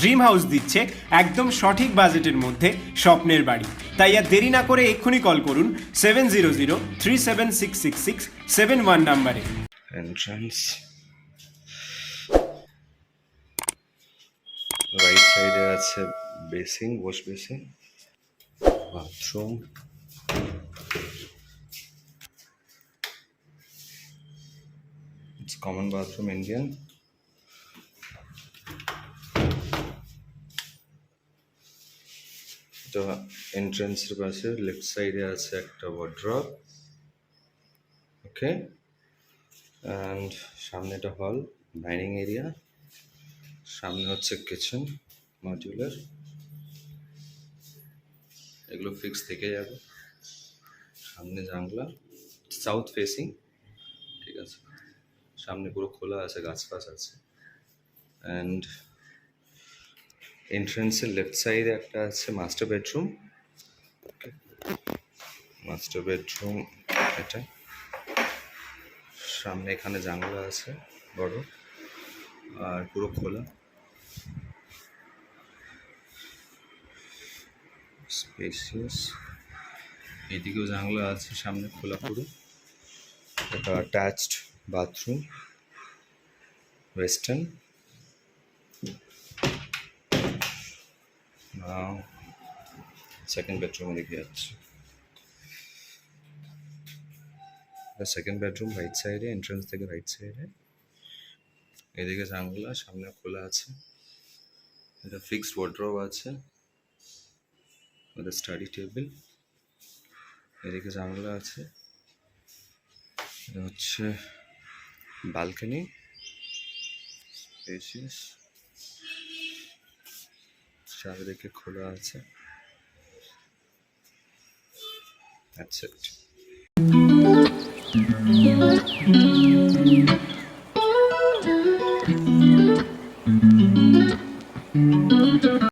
Dream house দিচ্ছে একদম সঠিক বাজেটের মধ্যে স্বপ্নের বাড়ি। তাই আর দেরি না করে এক্ষুনি কল করুন seven zero zero three seven six six six seven one নাম্বারে। Entrance. রাইট সাইডে আছে basin wash basin bathroom It's common bathroom, Indian. এটা এন্ট্রান্সের পাশে লেফট সাইডে আছে একটা ওয়ার্ড্রপ ওকে অ্যান্ড সামনে একটা হল ডাইনিং এরিয়া সামনে হচ্ছে কিচেন মডিউলার এগুলো ফিক্স থেকে যাবে। সামনে জানলা সাউথ ফেসিং ঠিক আছে? সামনে পুরো খোলা আছে, গাছ ফাছ আছে। অ্যান্ড এন্ট্রান্সের লেফট সাইডে একটা আছে মাস্টার বেডরুম মাস্টার বেডরুম এটা। সামনে এখানে জানলা আছে, বড়। আর পুরো খোলা। স্পেসিয়াস এদিকেও জানলা আছে, সামনে খোলা পুরো। একটা অ্যাটাচড বাথরুম ওয়েস্টার্ন সেকেন্ড বেডরুমে দেখে যাচ্ছে। সেকেন্ড বেডরুম রাইট সাইডে এন্ট্রান্স থেকে রাইট সাইডে এদিকে জানলা, সামনে খোলা আছে। এটা ফিক্সড ওয়ার্ড্রোব আছে। ওদের স্টাডি টেবিল এদিকে জানলা আছে। এটা হচ্ছে বালকনি স্পেসিয়াস চারিদিকে খোলা আছে Thank.